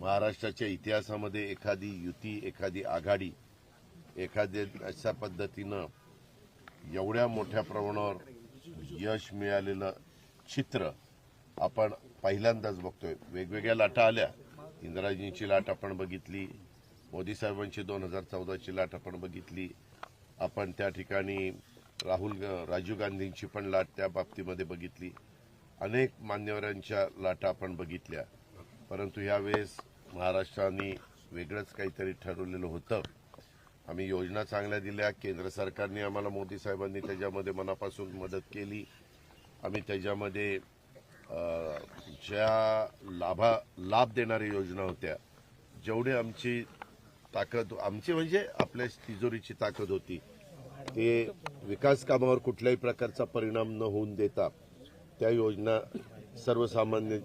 महाराष्ट्राच्या इतिहासामध्ये एखादी युती एखादी आघाडी एखाद्या अशा पद्धतीनं एवढ्या मोठ्या प्रमाणावर यश मिळालेलं चित्र आपण पहिल्यांदाच बघतोय. वेगवेगळ्या लाटा आल्या. इंदिराजींची लाट आपण बघितली. मोदी साहेबांची दोन हजार चौदाची लाट आपण बघितली. आपण त्या ठिकाणी राहुल राजीव गांधींची पण लाट त्या बाबतीमध्ये बघितली. अनेक मान्यवरांच्या लाटा आपण बघितल्या. परंतु यावेळेस महाराष्ट्राने वेगळंच काहीतरी ठरवलेलं होतं. आम्ही योजना चांगल्या दिल्या केंद्र सरकारने आम्हाला मोदी साहेबांनी त्याच्यामध्ये मनापासून मदत केली. आम्ही त्याच्यामध्ये ज्या लाभा लाभ देणाऱ्या योजना होत्या जेवढे आमची ताकद आमची म्हणजे आपल्या तिजोरीची ताकद होती ते विकास कामावर कुठल्याही प्रकारचा परिणाम न होऊन देता त्या योजना सर्वसामान्य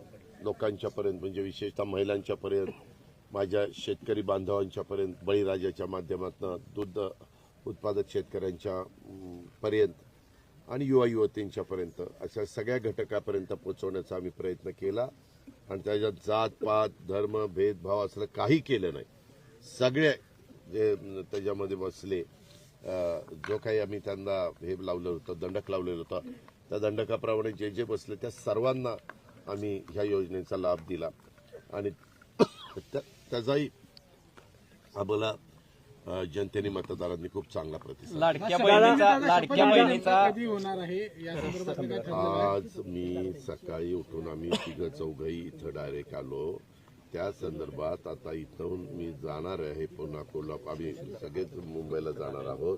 लोकांच्यापर्यंत म्हणजे विशेषतः महिलांच्यापर्यंत माझ्या शेतकरी बांधवांच्यापर्यंत बळीराजाच्या माध्यमातून दूध उत्पादक शेतकऱ्यांच्या पर्यंत आणि युवा युवतींच्यापर्यंत अशा सगळ्या घटकापर्यंत पोचवण्याचा आम्ही प्रयत्न केला. आणि त्याच्यात जात पात धर्म भेदभाव असलं काही केलं नाही. सगळे जे त्याच्यामध्ये बसले जो काही आम्ही त्यांना हे लावलं होतं दंडक लावलेलं होतं त्या दंडकाप्रमाणे जे जे बसले त्या सर्वांना आम्ही ह्या योजनेचा लाभ दिला. आणि त्या- त्याचाही आम्हाला जनतेने मतदारांनी खूप चांगला प्रतिसाद लाडक्या बहिणीचा लाडक्या बहिणीचा कधी होणार आहे या संदर्भात काय ठरलं आज मी सकाळी उठून आम्ही तिघ चौघही इथं डायरेक्ट आलो. त्या संदर्भात आता इथून मी जाणार आहे पुन्हा कोल्हापूर. आम्ही सगळेच मुंबईला जाणार आहोत.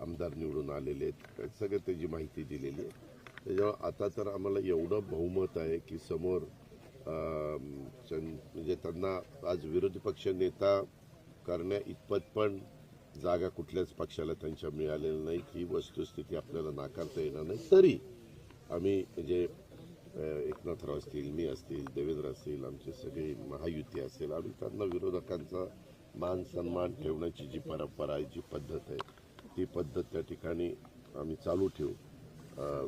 आमदार निवडून आलेले आहेत. सगळं त्याची माहिती दिलेली आहे. त्याच्यामुळे आता तर आम्हाला एवढं बहुमत आहे की समोर म्हणजे त्यांना आज विरोधी पक्ष नेता करण्या इतपत पण जागा कुठल्याच पक्षाला त्यांच्या मिळालेल्या नाही ही वस्तुस्थिती आपल्याला नाकारता येणार नाही. तरी आम्ही म्हणजे एकनाथराव असतील मी असतील देवेंद्र असतील आमचे सगळे महायुती असेल आम्ही त्यांना विरोधकांचा मान सन्मान ठेवण्याची जी परंपरा आहे जी पद्धत आहे ती पद्धत त्या ठिकाणी आम्ही चालू ठेवू.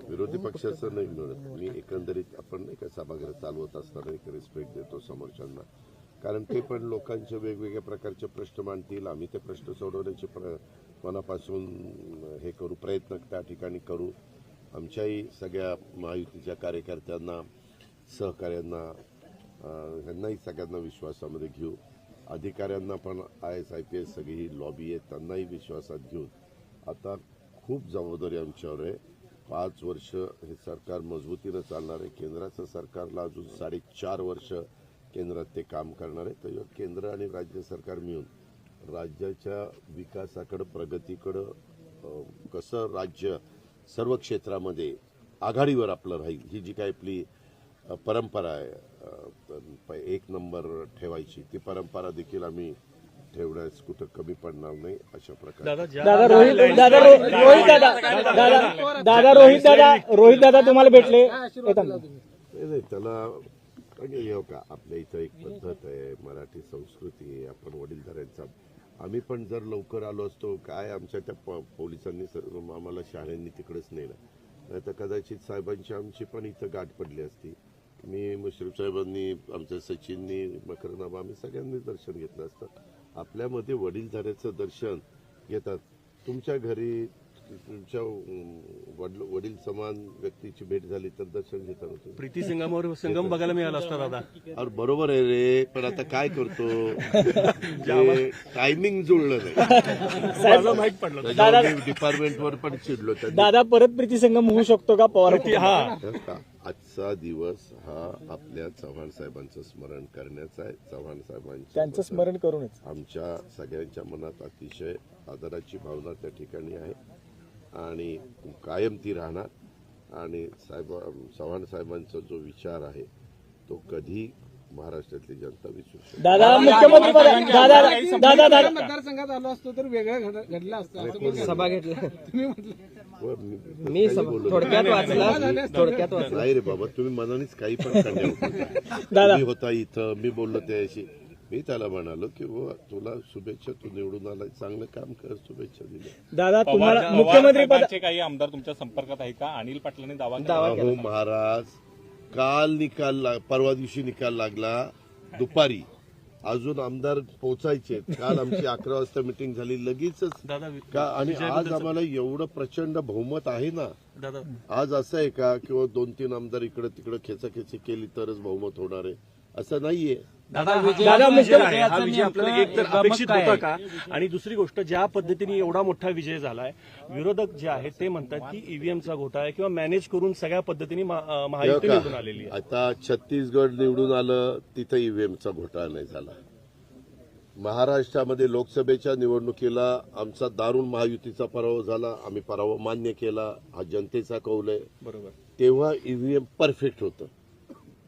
विरोधी पक्षाचं नाही मिळत. मी एकंदरीत आपण नाही का सभागृह चालवत असताना एक रिस्पेक्ट देतो समोरच्यांना. कारण ते पण लोकांचे वेगवेगळ्या प्रकारचे प्रश्न मांडतील. आम्ही ते प्रश्न सोडवण्याचे प्र मनापासून हे करू प्रयत्न त्या ठिकाणी करू. आमच्याही सगळ्या महायुतीच्या कार्यकर्त्यांना सहकाऱ्यांना ह्यांनाही सगळ्यांना विश्वासामध्ये घेऊ. अधिकाऱ्यांना पण I S I P S सगळी ही लॉबी आहे त्यांनाही विश्वासात घेऊन आता खूप जबाबदारी आमच्यावर आहे. पाच वर्ष हे सरकार मजबूतीनं चालणार आहे. केंद्राचं सरकारला अजून साडेचार वर्ष केंद्रात ते काम करणार आहे. तर केंद्र आणि राज्य सरकार मिळून राज्याच्या विकासाकडं प्रगतीकडं कसं राज्य सर्व क्षेत्रामध्ये आघाडीवर आपलं राहील ही जी काय आपली परंपरा आहे एक नंबर ठेवायची ती परंपरा देखील आम्ही ठेवण्यास कुठं कमी पडणार नाही अशा प्रकारे. दादा रोहित दादा रो- रोहित दादा दादा दादा रोहित दादा रोहित दादा तुम्हाला भेटले. नाही नाही त्याला म्हणजे हे का आपल्या इथं एक पद्धत आहे मराठी संस्कृती आहे आपण वडीलधाऱ्यांचा. आम्ही पण जर लवकर आलो असतो काय आमच्या त्या प- पोलिसांनी सर्व आम्हाला शाळांनी तिकडेच नेलं. नाही तर कदाचित साहेबांची आमची पण इथं गाठ पडली असती. मी मुश्रीफ साहेबांनी आमच्या सचिननी मकरनामा आम्ही सगळ्यांनी दर्शन घेतलं असतं. आपल्यामध्ये वडीलधाऱ्याचं दर्शन घेतात. तुमच्या घरी तुमच्या वडील वडील समान व्यक्तीची भेट झाली तर दर्शन घेता ना तुम्ही? प्रीती संगमावर संगम बघायला मिळाला असता दादा. अरे बरोबर आहे रे पण आता काय करतो? टायमिंग जुळलं नाही. माहीत पडलं डिपार्टमेंटवर पण चिडलो दादा परत प्रीती संगम होऊ शकतो का पवार? हा का? आजचा दिवस हा आपल्या चव्हाण साहेबांचं स्मरण करण्याचा आहे. चव्हाण साहेबांच्या त्यांचं स्मरण करूनच. आमच्या सगळ्यांच्या मनात अतिशय आदराची भावना त्या ठिकाणी आहे. आणि कायम ती राहणार. आणि साहेब चव्हाण साहेबांचा जो विचार आहे तो कधी महाराष्ट्रातली जनता विसरू शकते दादा मुख्यमंत्री पद दादा दादा दादा मतदारसंघात आलो असतो तर वेगळं घड- घडलं असतं. असं बोलले. सभा घेतली तुम्ही म्हटलं. व मी सभा थोडक्यात. वाचला. थोडक्यात वाचला. नाही रे बाबा तुम्ही मनानेच काही पण सांगा दादा. मी होता इथं मी बोललो त्याशी मी त्याला म्हणालो की बुवा तुला शुभेच्छा तू निवडून आलाय. चांगलं काम कर शुभेच्छा दिल्या. दादा तुम्हाला मुख्यमंत्री पद साहेबांचे काही आमदार तुमच्या संपर्कात आहे का? अनिल पाटलांनी दावा केला अहो महाराज काल निकाल लाग- परवा दिवशी निकाल लागला. दुपारी. अजून आमदार पोचायचे काल आमची अकरा वाजता मिटिंग झाली. लगेचच दादा का आणि आज आम्हाला एवढं प्रचंड बहुमत आहे ना. दादा. आज असं आहे का किंवा दोन तीन आमदार इकडे तिकडे खेचाखेची केली तरच बहुमत होणार आहे. असं नाहीये. दादा दादा विजय आहे. हा विजय आपल्याला एक तर अपेक्षित होता का? आणि दुसरी गोष्ट ज्या पद्धतीने एवढा मोठा विजय झालाय विरोधक जे आहेत ते म्हणतात की ईव्हीएमचा घोटाळा आहे किंवा मॅनेज करून सगळ्या पद्धतीने महायुती निवडून आलेली? आहे. आता छत्तीसगड निवडून आलं तिथं ईव्हीएमचा घोटाळा नाही झाला. महाराष्ट्रामध्ये लोकसभेच्या निवडणुकीला आमचा दारुण महायुतीचा पराभव झाला आम्ही पराभव मान्य केला हा जनतेचा कौल आहे. बरोबर. तेव्हा ईव्हीएम परफेक्ट होतं.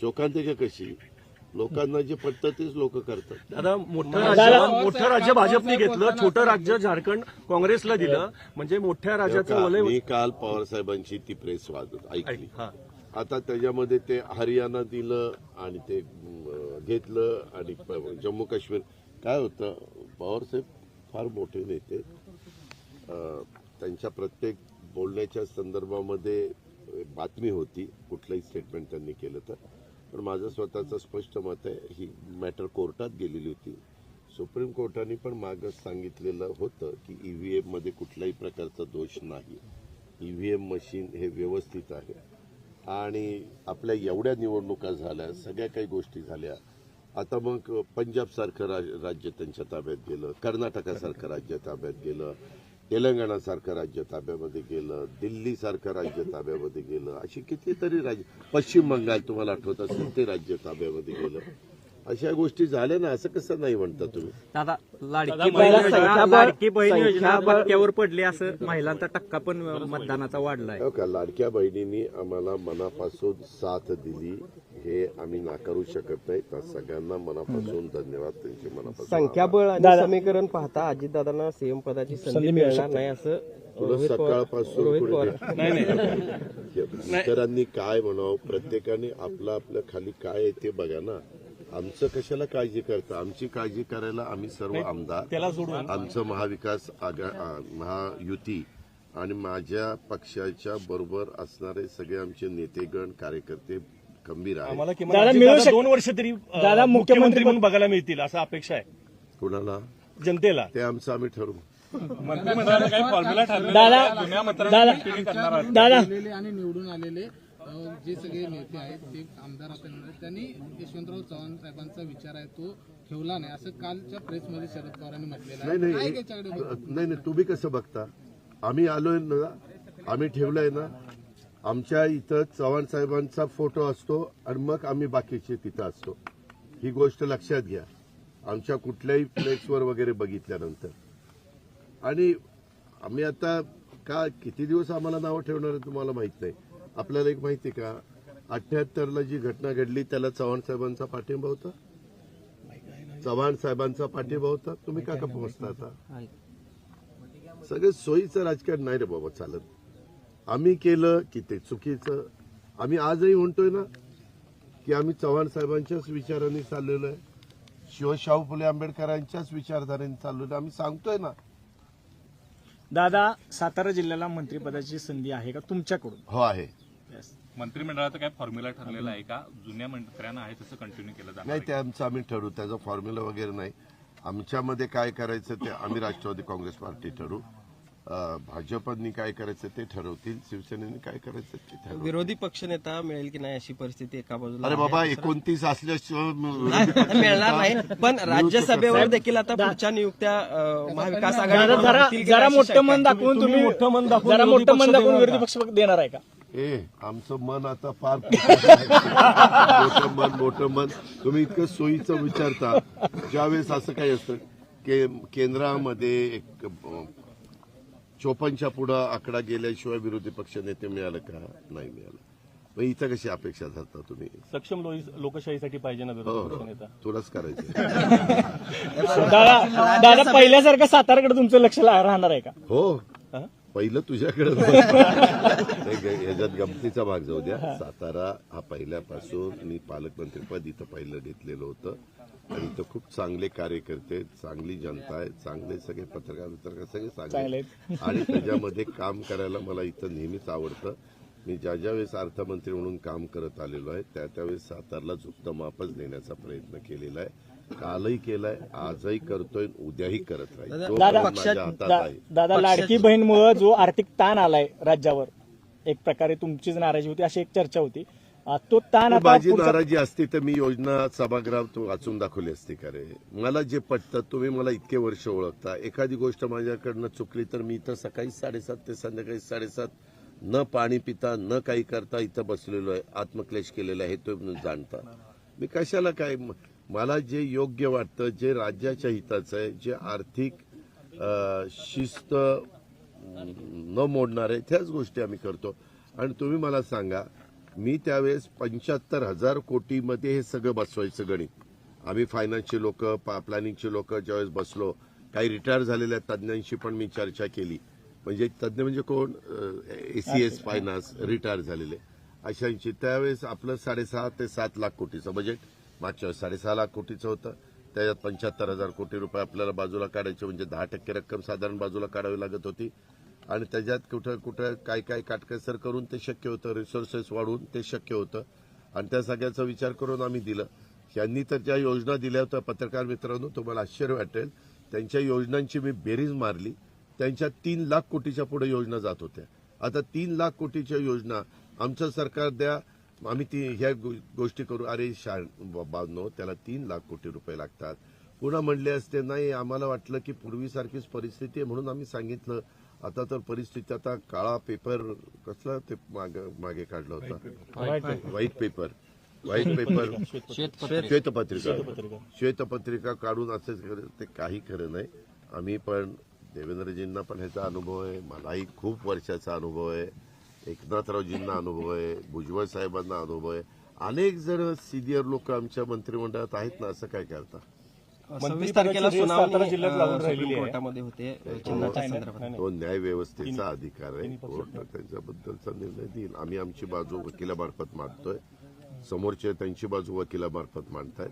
शोकांतिका कशी लोकांना जे पटतं तेच लोक करतात. दादा मोठं राज्य मोठं राज्य भाजपने घेतलं छोटं राज्य झारखंड काँग्रेसला दिलं. म्हणजे मोठ्या राज्याचं वलय मी काल पवार साहेबांची ती प्रेस वाद ऐकली. हा. आता त्याच्यामध्ये ते हरियाणा दिलं आणि ते घेतलं आणि जम्मू काश्मीर. काय होतं पवार साहेब फार मोठे नेते. अं, त्यांच्या प्रत्येक बोलण्याच्या संदर्भामध्ये बातमी होती कुठलंही स्टेटमेंट त्यांनी केलं तर. पण माझं स्वतःचं स्पष्ट मत आहे ही मॅटर कोर्टात गेलेली होती. सुप्रीम कोर्टाने पण मागं सांगितलेलं होतं की ई व्ही एममध्ये कुठल्याही प्रकारचा दोष नाही. ई व्ही एम मशीन हे व्यवस्थित आहे. आणि आपल्या एवढ्या निवडणुका झाल्या सगळ्या काही गोष्टी झाल्या. आता मग पंजाबसारखं राज- राज्य त्यांच्या ताब्यात गेलं कर्नाटकासारखं राज्य ताब्यात गेलं. तेलंगणासारखं राज्य ताब्यामध्ये गेलं दिल्ली सारखं राज्य ताब्यामध्ये गेलं अशी कितीतरी राज्य पश्चिम बंगाल तुम्हाला आठवत असेल ते राज्य ताब्यामध्ये गेलं. अशा गोष्टी झाल्या ना असं कसं नाही म्हणता तुम्ही? दादा लाडकी बहीण पडली असं महिलांचा टक्का पण मतदानाचा वाढलाय. हो का लाडक्या बहिणींनी आम्हाला मनापासून साथ दिली. हे आम्ही नाकारू शकत नाही. त्या सगळ्यांना मनापासून धन्यवाद. त्यांचे मनापासून संख्याबळ आणि समीकरण पाहता अजितदादांना सीएम पदाची संधी मिळणार नाही असं तुला सकाळपासून इतरांनी काय म्हणावं? प्रत्येकाने आपलं आपलं खाली काय आहे ते बघा ना. आमचं कशाला काळजी करता? आमची काळजी करायला आम्ही सर्व आमदार आमचं महाविकास आघा महायुती आणि माझ्या पक्षाच्या बरोबर असणारे सगळे आमचे नेतेगण कार्यकर्ते खंबीर आम्हाला किमान दादा मिळू दादा शक- दोन वर्ष तरी अं, दादा मुख्यमंत्री मुख्यमंत्री म्हणून बघायला मिळतील असं अपेक्षा आहे. कुणाला? जनतेला. ते आमचं आम्ही ठरवू. काही फॉर्म्युला दादा आहे? आणि निवडून आलेले अ, जे सगळे नेते आहेत ते आमदार आता निवडले, त्यांनी यशवंतराव चव्हाण साहेबांचा विचार आहे तो ठेवला नाही. असं कालच्या प्रेसमध्ये शरद पवारांनी म्हटलेलं नाही आहे नाही त्याच्याकडे नाही नाही. तुम्ही कसं बघता? आम्ही आलोय ना आम्ही ठेवलंय ना आमच्या इथं चव्हाण साहेबांचा फोटो असतो आणि मग आम्ही बाकीचे तिथं असतो. ही गोष्ट लक्षात घ्या. आमच्या कुठल्याही फ्लेक्सवर वगैरे बघितल्यानंतर. आणि आम्ही आता का किती दिवस आम्हाला नावं ठेवणार आहे तुम्हाला माहीत नाही. आपल्याला एक माहिती का? अठ्याहत्तरला जी घटना घडली त्याला चव्हाण साहेबांचा पाठिंबा होता? चव्हाण साहेबांचा पाठिंबा होता? तुम्ही का का पोहोचता आता? सगळं सोयीचं राजकारण नाही रे बाबा चालत. आम्ही केलं की ते चुकीचं. आम्ही आजही म्हणतोय ना की आम्ही चव्हाण साहेबांच्याच विचारांनी चाललेलो आहे. शिवशाहू फुले आंबेडकरांच्याच विचारधारेने चाललेलो. आम्ही सांगतोय ना. दादा सातारा जिल्ह्याला मंत्रिपदाची संधी आहे का तुमच्याकडून? हो आहे. मंत्रिमंडळाचा काय फॉर्म्युला ठरलेला आहे का? जुन्या मंत्र्यांना आहे तसं कंटिन्यू केलं जाणार नाही ते आमचं आम्ही ठरवू. त्याचा फॉर्म्युला वगैरे नाही. आमच्यामध्ये काय करायचं ते आम्ही राष्ट्रवादी काँग्रेस पार्टी ठरवू. भाजपनी काय करायचं ते ठरवतील शिवसेनेने काय करायचं ते ठरवतील. विरोधी पक्षनेता मिळेल की नाही अशी परिस्थिती एका बाजूला अरे आहे. बाबा एकोणतीस असल्याशिवाय नाही, मिळणार नाही. पण राज्यसभेवर देखील आता पुढच्या नियुक्त्या अं, महाविकास जरा आघाडी जरा मोठं मन दाखवून तुम्ही मोठं मन दाखवून जरा विरोधी मोठं मन पक्ष दाखवून देणार विरोधी का? पक्ष देणार आहे का? ए आमचं मन आता फार मोठं मन मोठं मन. तुम्ही इतकं सोयीचं विचारता. ज्यावेळेस असं काही असतं के केंद्रामध्ये एक अं, चोपनच्या पुढं आकडा गेल्याशिवाय विरोधी पक्ष नेते मिळालं का? नाही मिळालं. मग इथं कशी अपेक्षा धरता तुम्ही? सक्षम लो- लोकशाहीसाठी पाहिजे ना हो विरोधी हो पक्षनेता तुलाच करायचं. दादा दादा पहिल्यासारखं साताराकडे तुमचं लक्ष ला- राहणार आहे का? हो. हा? पहिलं तुझ्याकडे. याच्यात गमतीचा भाग जाऊ द्या. सातारा हा पहिल्यापासून मी पालकमंत्रीपद इथं पहिलं घेतलेलं होतं. आणि इथं खूप चांगले कार्यकर्ते चांगली जनता आहे चांगले सगळे पत्रकार पत्रकार सगळे चांगले. आणि त्याच्यामध्ये काम करायला मला इथं नेहमीच आवडतं. मी ज्या ज्या वेळेस अर्थमंत्री म्हणून काम करत आलेलो आहे त्या त्यावेळेस सातारला झुकतं मापच देण्याचा प्रयत्न केलेला आहे. कालही केलाय आजही करतोय उद्याही करत राहील. दादा लाडकी बहीणमुळे जो आर्थिक ताण आलाय राज्यावर एक प्रकारे तुमचीच नाराजी होती अशी एक चर्चा होती. तो ताण माझी नाराजी असती तर मी योजना सभागृहात वाचून दाखवली असती का रे? मला जे पटतं तुम्ही मला इतके वर्ष ओळखता. एखादी गोष्ट माझ्याकडनं चुकली तर मी इथं सकाळी साडेसात ते संध्याकाळी साडेसात न पाणी पिता न काही करता इथं बसलेलो आहे आत्मक्लेश केलेला आहे तुम्ही जाणता. मी कशाला काय मला जे योग्य वाटतं जे राज्याच्या हिताचं आहे जे आर्थिक शिस्त न मोडणारे त्याच गोष्टी आम्ही करतो. आणि तुम्ही मला सांगा मी त्यावेळेस पंच्याहत्तर हजार कोटीमध्ये हे सगळं बसवायचं गणित. आम्ही फायनान्सचे लोक प्लॅनिंगचे लोक ज्यावेळेस बसलो काही रिटायर झालेल्या तज्ज्ञांशी पण मी चर्चा केली. म्हणजे तज्ज्ञ म्हणजे कोण? एसीएस फायनान्स रिटायर झालेले. अशांची त्यावेळेस आपलं साडेसहा ते सात लाख कोटीचं बजेट मागच्या वेळेस साडेसहा लाख कोटीचं होतं. त्याच्यात पंच्याहत्तर हजार कोटी रुपये आपल्याला बाजूला काढायचे म्हणजे दहा टक्के रक्कम साधारण बाजूला काढावी लागत होती. आणि त्याच्यात कुठं कुठं काय काय काटकसर करून ते शक्य होतं. रिसोर्सेस वाढवून ते शक्य होतं. आणि त्या सगळ्याचा विचार करून आम्ही दिलं. यांनी तर ज्या योजना दिल्या होत्या पत्रकार मित्रांनो तुम्हाला आश्चर्य वाटेल. त्यांच्या योजनांची मी बेरीज मारली. त्यांच्या तीन लाख कोटीच्या पुढे योजना जात होत्या. आता तीन लाख कोटीच्या योजना आमचं सरकार द्या आम्ही ती ह्या गो- गोष्टी करू. अरे शा बाबनो त्याला तीन लाख कोटी रुपये लागतात. पुन्हा म्हणले असते नाही आम्हाला वाटलं की पूर्वीसारखीच परिस्थिती आहे म्हणून आम्ही सांगितलं. आता तर परिस्थिती आता काळा पेपर कसला ते मागे मागे काढला होता? व्हाईट पेपर व्हाईट पेपर श्वेतपत्रिका श्वेतपत्रिका काढून असंच ते काही खरं नाही. आम्ही पण देवेंद्रजींना पण ह्याचा अनुभव आहे. मलाही खूप वर्षाचा अनुभव आहे. एकनाथरावजींना अनुभव आहे. भुजबळ साहेबांना अनुभव आहे. अनेक जण सिनियर लोक आमच्या मंत्रिमंडळात आहेत ना असं काय करता? सव्वीस तारखेला सुनावणी जिल्ह्यात लागून आहे. कोर्टामध्ये होते चिन्हाच्या संदर्भात तो न्याय व्यवस्थेचा अधिकार आहे. कोर्ट त्यांच्याबद्दलचा निर्णय देईल. आम्ही आमची बाजू वकिलामार्फत मांडतोय. समोरचे त्यांची बाजू वकिलामार्फत मांडतायत.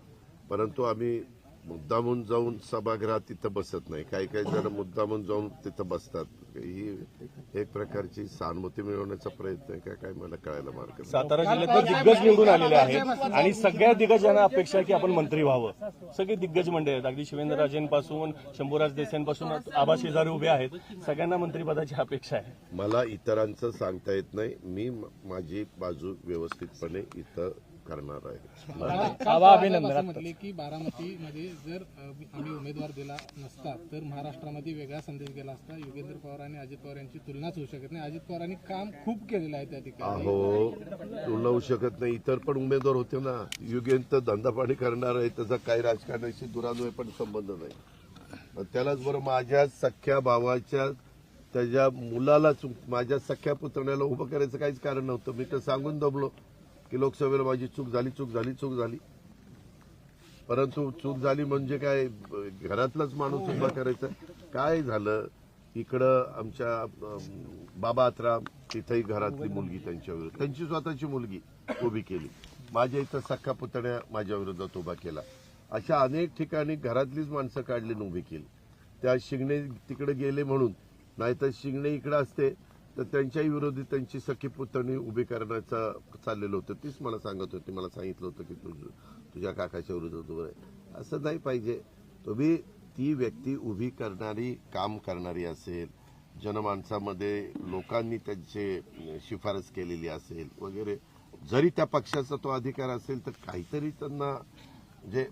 परंतु आम्ही मुद्दामून जाऊन सभागृहात तिथं बसत नाही. काही काही जण मुद्दामून जाऊन तिथं बसतात. ही एक प्रकारची सहानुभूती मिळवण्याचा प्रयत्न आहे का? काय मला कळायला मार्ग. सातारा जिल्ह्यात दिग्गज निवडून आलेले आहेत आणि सगळ्या दिग्गजांना अपेक्षा आहे की आपण मंत्री व्हावं. सगळे दिग्गज मंडळी आहेत. अगदी शिवेंद्रराजेंपासून शंभूराज देसाईंपासून आबा शेजारी उभे आहेत. सगळ्यांना मंत्रिपदाची अपेक्षा आहे. मला इतरांचं सांगता येत नाही. मी म- माझी बाजू व्यवस्थितपणे इथं करणार आहे. अभिनंदन म्हटले की बारामतीमध्ये जर अ, आम्ही उमेदवार दिला नसता तर महाराष्ट्रामध्ये वेगळा संदेश गेला असता. योगेंद्र पवार आणि अजित पवार यांची तुलनाच होऊ शकत नाही. अजित पवारांनी काम खूप केलेलं आहे त्या ठिकाणी. अहो तुलना होऊ शकत नाही. इतर पण उमेदवार होते ना. युगेंत धंदा पाणी करणार आहे. त्याचा काही राजकारणाशी दुरान्वय पण संबंध नाही. त्यालाच बरं माझ्या सख्या भावाच्या त्याच्या मुलालाच माझ्या सख्या पुतण्याला उभं करायचं काहीच कारण नव्हतं. मी तर सांगून दबलो. की लोकसभेला माझी चूक झाली चूक झाली चूक झाली. परंतु चूक झाली म्हणजे काय घरातलाच माणूस उभा करायचा. काय झालं? इकडं आमच्या बाबा आत्राम तिथेही घरातली मुलगी त्यांच्या विरोधात त्यांची स्वतःची मुलगी उभी केली. माझ्या इथं सख्खा पुतण्या माझ्या विरोधात उभा केला. अशा अनेक ठिकाणी घरातलीच माणसं काढली उभी केली. त्या शिंगणे तिकडे गेले म्हणून नाहीतर शिंगणे इकडे असते तर त्यांच्याही विरोधी त्यांची सखी पुतणी उभी करण्याचं चाललेलं होतं. तीच मला सांगत होती. मला सांगितलं होतं की तुझ तुझ्या काकाच्या विरोधात उभं आहे असं नाही पाहिजे. तुम्ही ती व्यक्ती उभी करणारी काम करणारी असेल जनमानसामध्ये लोकांनी त्यांचे शिफारस केलेली असेल वगैरे जरी त्या पक्षाचा तो अधिकार असेल तर काहीतरी त्यांना म्हणजे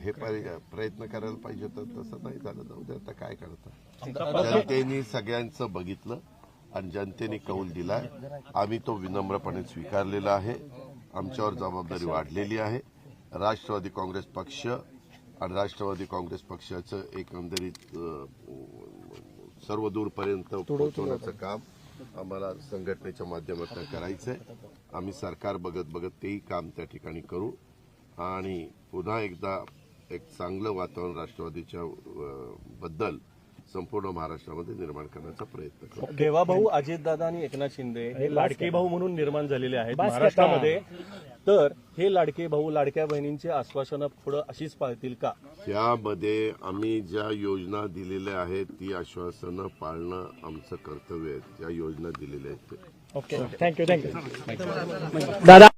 हे पर्य- प्रयत्न करायला पाहिजे तर तसं नाही झालं. जाऊ दे आता काय करता? जनतेने सगळ्यांचं बघितलं आणि जनतेने कौल दिलाय. आम्ही तो विनम्रपणे स्वीकारलेला आहे. आमच्यावर जबाबदारी वाढलेली आहे. राष्ट्रवादी काँग्रेस पक्ष आणि राष्ट्रवादी काँग्रेस पक्षाचं एकंदरीत सर्व दूरपर्यंत पोहोचवण्याचं काम आम्हाला संघटनेच्या माध्यमातून करायचंय. आम्ही सरकार बघत बघत तेही काम त्या ठिकाणी करू. आणि पुन्हा एकदा एक चांगलं वातावरण राष्ट्रवादीच्या बद्दल संपूर्ण महाराष्ट्रामध्ये निर्माण करण्याचा प्रयत्न करू देवा भाऊ अजितदादा आणि एकनाथ शिंदे हे लाडके भाऊ म्हणून निर्माण झालेले आहेत महाराष्ट्रामध्ये. तर हे लाडके भाऊ लाडक्या बहिणींची आश्वासनं पुढे अशीच पाळतील का? त्यामध्ये आम्ही ज्या योजना दिलेल्या आहेत ती आश्वासनं पाळणं आमचं कर्तव्य आहे. ज्या योजना दिलेल्या आहेत ते. ओके. थँक्यू थँक्यू दादा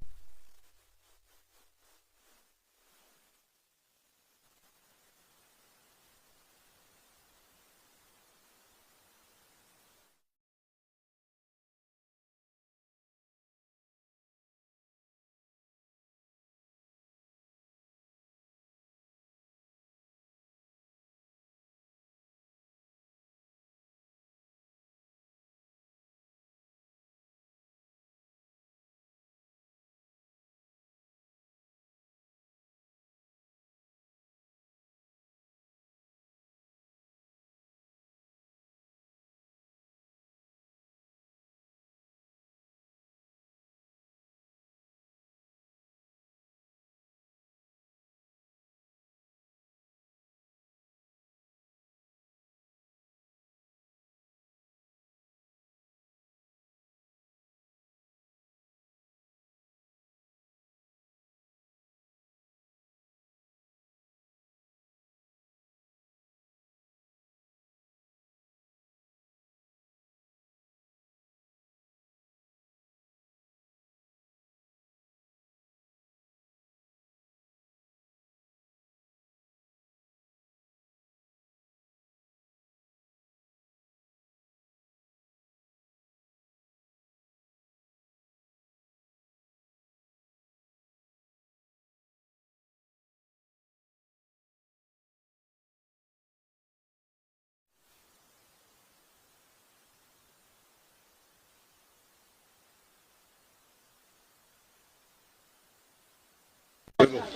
चला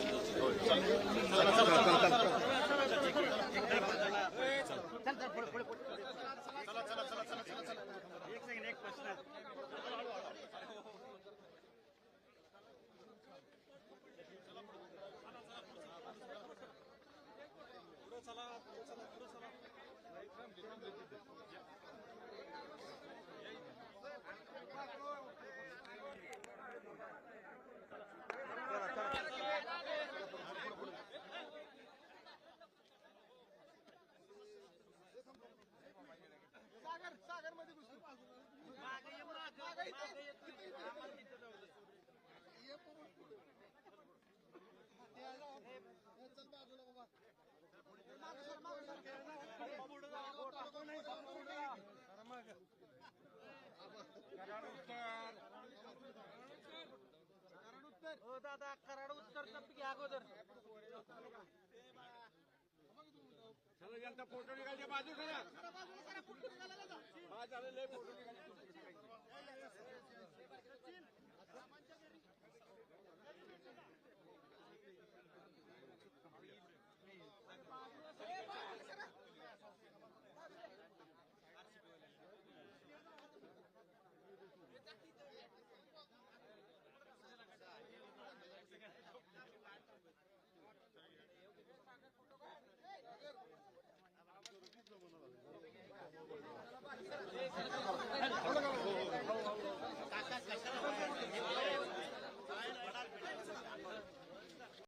कराड उत्तर. अगोदर. चला यांचा फोटो निघालच्या बाजू फोटो लय फोटो